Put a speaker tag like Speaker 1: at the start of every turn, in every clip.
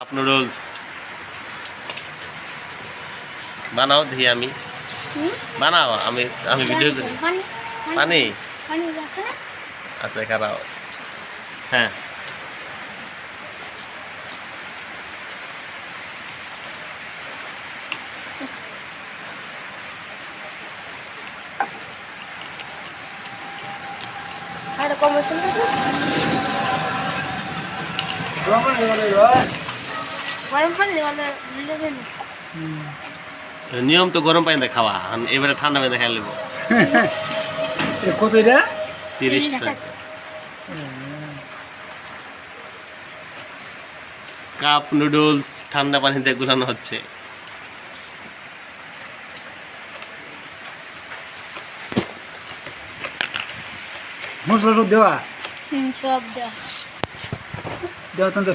Speaker 1: Cup noodles বানাও দেখি আমি? বানাও আমি আমি ভিডিও করি।
Speaker 2: পানি
Speaker 1: পানি?
Speaker 2: পানি আছে? না?
Speaker 1: আছে খারাপ হ্যাঁ।
Speaker 2: আর কম আছে তো? গরম পানি
Speaker 1: নিয়ম তো গরম পানিতে খাওয়া আর এবারে ঠান্ডা পানিতে খাই নেব
Speaker 3: কত এটা?
Speaker 1: তিরিশ টাকা। কাপ নুডলস ঠান্ডা পানিতে গুলানো হচ্ছে।
Speaker 3: মশলা সব দেওয়া?
Speaker 2: সব দেওয়া।
Speaker 3: দেওয়া তো।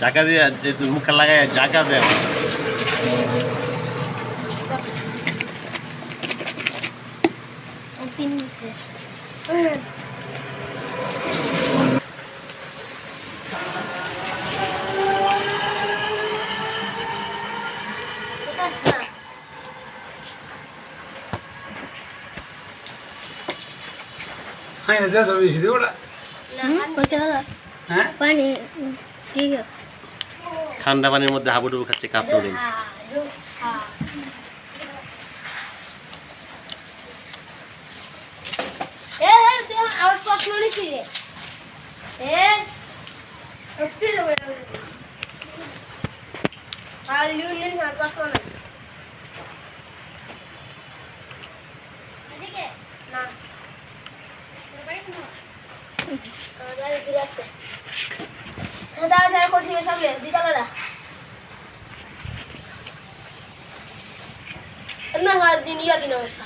Speaker 1: জাকা দিয়ে যে মুখে লাগায় জাকা দেয়
Speaker 2: আর তিন মিনিট rest। কোথায় আছে না?
Speaker 3: হ্যাঁ দেওয়া সব বেশি দেবো হ্যাঁ
Speaker 2: ঠিক আছে।
Speaker 1: ঠান্ডা পানির মধ্যে হাবুডুবু খাচ্ছে কাপ নুডলস।
Speaker 2: এ হে তুই আমার প্রশ্ন লিখি এ একটু হবে আর ইউনিয়ন আর প্রশ্ন না। এদিকে না আমাদের দূর আছে দাদা দাদা কোচিং এর সঙ্গে দিতা না, হয় দিন ইয়া দিন অবস্থা।